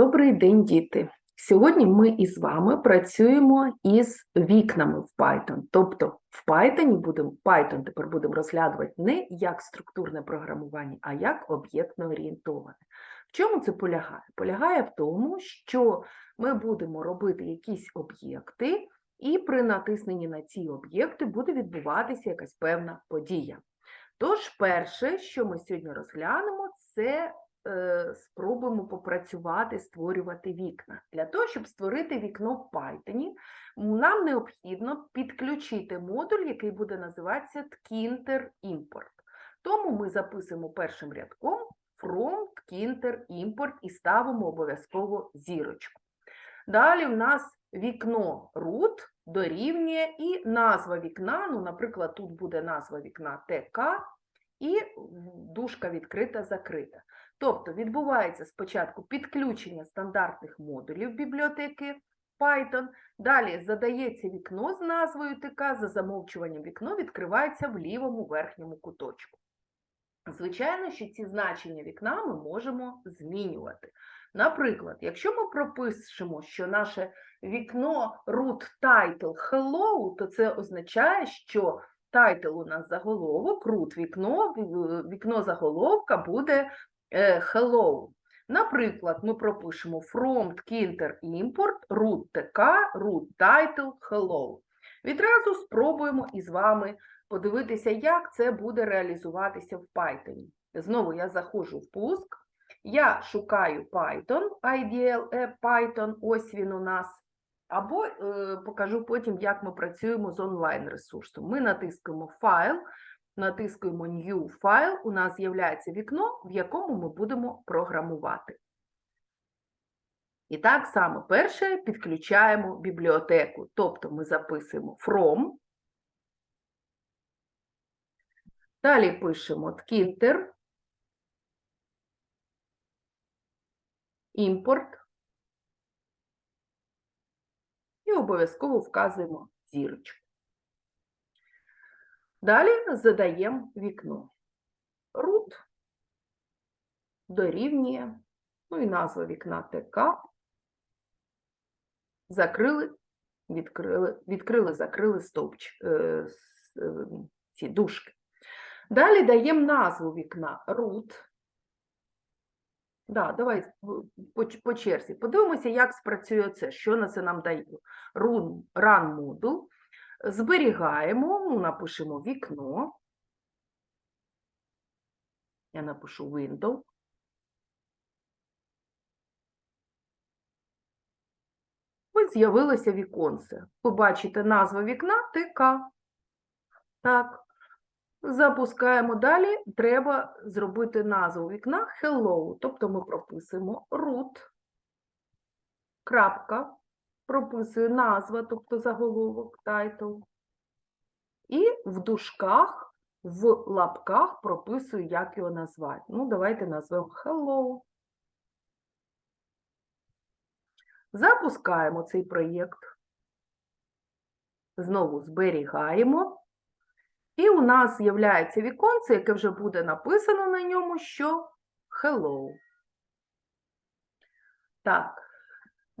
Добрий день, діти! Сьогодні ми із вами працюємо із вікнами в Python. Тобто в Python будемо, Python тепер будемо розглядувати не як структурне програмування, а як об'єктно орієнтоване. В чому це полягає? Полягає в тому, що ми будемо робити якісь об'єкти, і при натисненні на ці об'єкти буде відбуватися якась певна подія. Тож, перше, що ми сьогодні розглянемо, це спробуємо попрацювати, створювати вікна. Для того, щоб створити вікно в Python, нам необхідно підключити модуль, який буде називатися Tkinter Import. Тому ми записуємо першим рядком from Tkinter Import і ставимо обов'язково зірочку. Далі в нас вікно root дорівнює і назва вікна, ну, наприклад, тут буде назва вікна ТК, і дужка відкрита-закрита. Тобто відбувається спочатку підключення стандартних модулів бібліотеки Python, далі задається вікно з назвою ТК, за замовчуванням вікно відкривається в лівому верхньому куточку. Звичайно, що ці значення вікна ми можемо змінювати. Наприклад, якщо ми пропишемо, що наше вікно root title hello, то це означає, що title у нас заголовок, root вікно, вікно заголовка буде hello. Наприклад, ми пропишемо from Tkinter import root tk root title hello. Відразу спробуємо із вами подивитися, як це буде реалізуватися в Python. Знову я заходжу в пуск, я шукаю Python, IDL App Python, ось він у нас. Або е, покажу потім, як ми працюємо з онлайн-ресурсом. Ми натискаємо файл, натискаємо New File, у нас з'являється вікно, в якому ми будемо програмувати. І так само перше підключаємо бібліотеку, тобто ми записуємо from, далі пишемо tkinter, імпорт, і обов'язково вказуємо зірочку. Далі задаємо вікно. Root дорівнює, ну і назва вікна ТК. Закрили, відкрили, відкрили, закрили стовпч, е, е, ці дужки. Далі даємо назву вікна root. Да, давай по, по черзі. Подивимося, як спрацює це, що на це нам дає. Run, run module. Зберігаємо, ну, напишемо вікно. Я напишу window. Ось з'явилося віконце. Ви бачите назву вікна ТК. Так. Запускаємо далі. Треба зробити назву вікна Hello. Тобто ми прописуємо root, крапка, прописую назва, тобто заголовок, title. І в дужках, в лапках прописую, як його назвати. Ну, давайте назвемо Hello. Запускаємо цей проєкт. Знову зберігаємо. І у нас з'являється віконце, яке вже буде написано на ньому, що Hello. Так,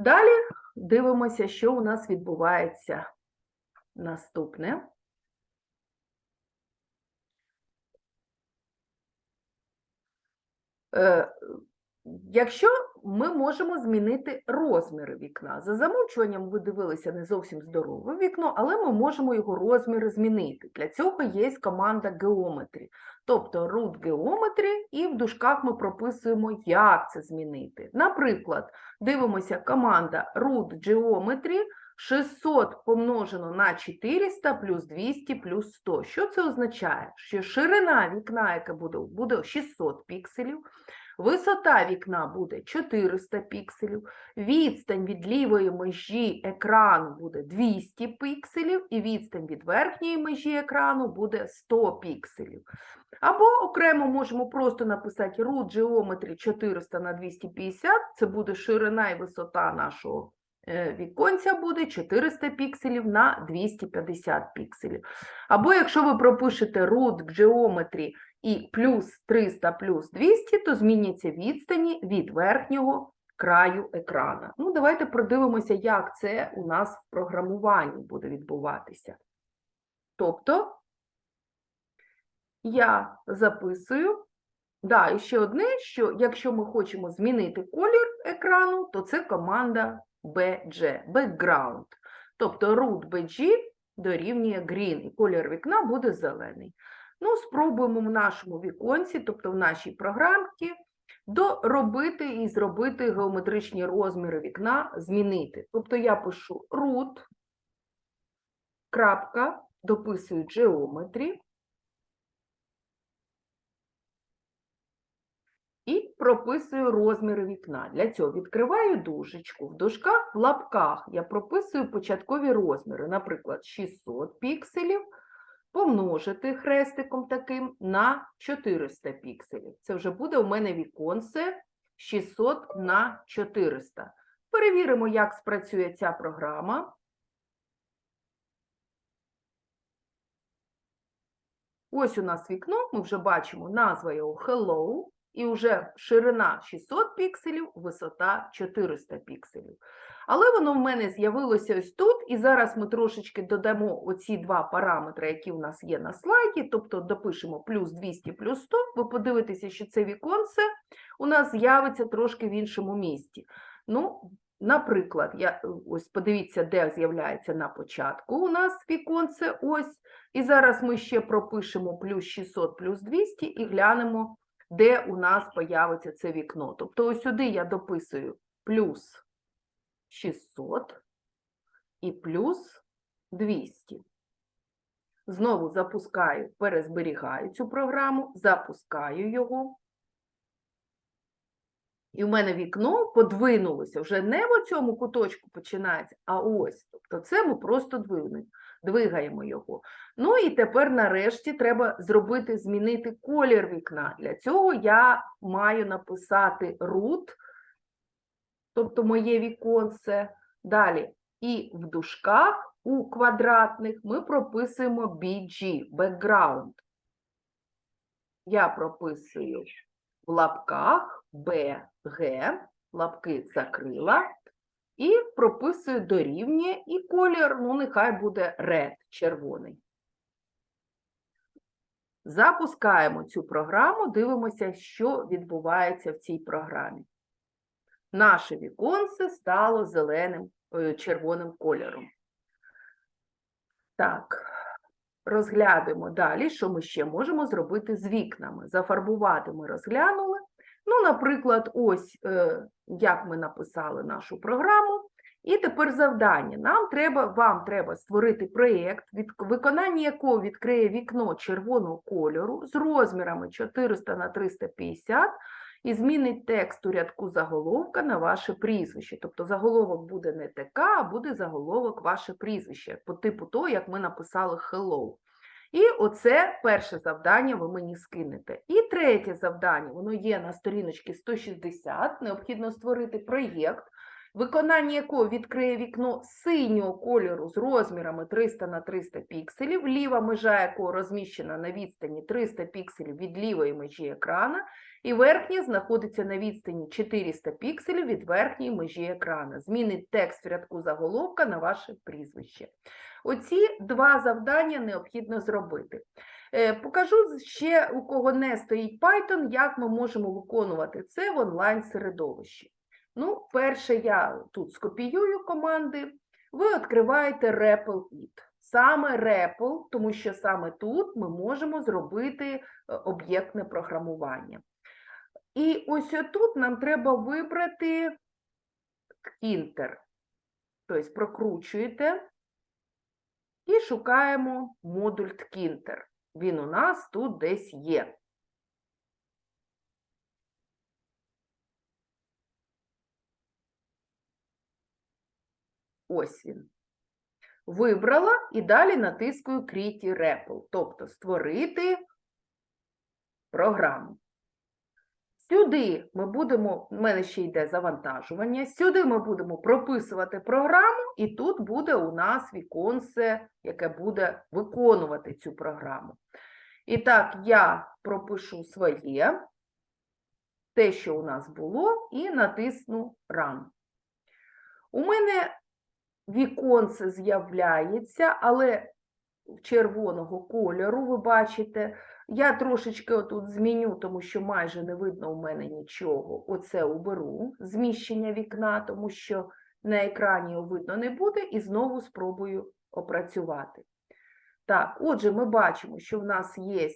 далі дивимося, що у нас відбувається наступне. Якщо ми можемо змінити розміри вікна. За замовчуванням ви дивилися не зовсім здорове вікно, але ми можемо його розміри змінити. Для цього є команда Geometry, тобто root Geometry, і в дужках ми прописуємо, як це змінити. Наприклад, дивимося команда root Geometry 600 помножено на 400 плюс 200 плюс 100. Що це означає? Що ширина вікна, яка буде, буде 600 пікселів, Висота вікна буде 400 пікселів, відстань від лівої межі екрану буде 200 пікселів, і відстань від верхньої межі екрану буде 100 пікселів. Або окремо можемо просто написати root geometry 400 на 250, це буде ширина і висота нашого е, віконця буде 400 пікселів на 250 пікселів. Або якщо ви пропишете root geometry і плюс 300 плюс 200, то зміняться відстані від верхнього краю екрана. Ну, давайте продивимося, як це у нас в програмуванні буде відбуватися. Тобто, я записую, да, і ще одне, що якщо ми хочемо змінити колір екрану, то це команда BG, background. Тобто root BG дорівнює green, і колір вікна буде зелений. Ну, спробуємо в нашому віконці, тобто в нашій програмці, доробити і зробити геометричні розміри вікна, змінити. Тобто я пишу root, крапка, дописую geometry, і прописую розміри вікна. Для цього відкриваю дужечку. В дужках в лапках я прописую початкові розміри, наприклад, 600 пікселів, помножити хрестиком таким на 400 пікселів. Це вже буде у мене віконце 600 на 400. Перевіримо, як спрацює ця програма. Ось у нас вікно, ми вже бачимо назва його Hello, і вже ширина 600 пікселів, висота 400 пікселів. Але воно в мене з'явилося ось тут, і зараз ми трошечки додамо оці два параметри, які в нас є на слайді, тобто допишемо плюс 200, плюс 100, ви подивитеся, що це віконце у нас з'явиться трошки в іншому місці. Ну, наприклад, я, ось подивіться, де з'являється на початку у нас віконце ось, і зараз ми ще пропишемо плюс 600, плюс 200 і глянемо, де у нас появиться це вікно. Тобто сюди я дописую плюс 600 і плюс 200. Знову запускаю, перезберігаю цю програму, запускаю його. І в мене вікно подвинулося, вже не в цьому куточку починається, а ось. Тобто це ми просто двигаємо його. Ну і тепер нарешті треба зробити, змінити колір вікна. Для цього я маю написати root, тобто моє віконце. Далі. І в дужках у квадратних ми прописуємо BG, background. Я прописую в лапках BG, лапки закрила, і прописую дорівнює, і колір, ну, нехай буде red, червоний. Запускаємо цю програму, дивимося, що відбувається в цій програмі. Наше віконце стало зеленим, е, червоним кольором. Так, розглянемо далі, що ми ще можемо зробити з вікнами. Зафарбувати ми розглянули. Ну, наприклад, ось е, як ми написали нашу програму. І тепер завдання. Нам треба, Вам треба створити проєкт, виконання якого відкриє вікно червоного кольору з розмірами 400 на 350 і змінить текст у рядку заголовка на ваше прізвище. Тобто заголовок буде не ТК, а буде заголовок ваше прізвище, по типу того, як ми написали hello. І оце перше завдання ви мені скинете. І третє завдання, воно є на сторіночці 160, необхідно створити проєкт, виконання якого відкриє вікно синього кольору з розмірами 300 на 300 пікселів, ліва межа якого розміщена на відстані 300 пікселів від лівої межі екрана, і верхня знаходиться на відстані 400 пікселів від верхньої межі екрана. Змінить текст в рядку заголовка на ваше прізвище. Оці два завдання необхідно зробити. Е, Покажу ще, у кого не стоїть Python, як ми можемо виконувати це в онлайн-середовищі. Ну, перше, я тут скопіюю команди, ви відкриваєте REPL IT. Саме REPL, тому що саме тут ми можемо зробити е, об'єктне програмування. І ось тут нам треба вибрати Inter. Тобто прокручуєте і шукаємо модуль Ткінтер. Він у нас тут десь є. Ось він. Вибрала і далі натискую Create REPL, тобто створити програму. Сюди ми будемо, в мене ще йде завантажування, сюди ми будемо прописувати програму, і тут буде у нас віконце, яке буде виконувати цю програму. І так, я пропишу своє. те, що у нас було, і натисну Run. У мене віконце з'являється, але червоного кольору, ви бачите. Я трошечки отут зміню, тому що майже не видно у мене нічого. Оце уберу, зміщення вікна, тому що на екрані видно не буде, і знову спробую опрацювати. Так, отже, ми бачимо, що в нас є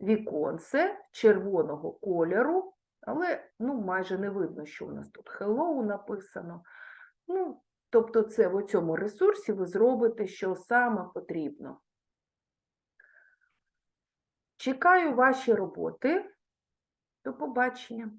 віконце червоного кольору, але ну, майже не видно, що у нас тут Hello написано. Ну, тобто це в цьому ресурсі ви зробите, що саме потрібно. Чекаю ваші роботи. До побачення.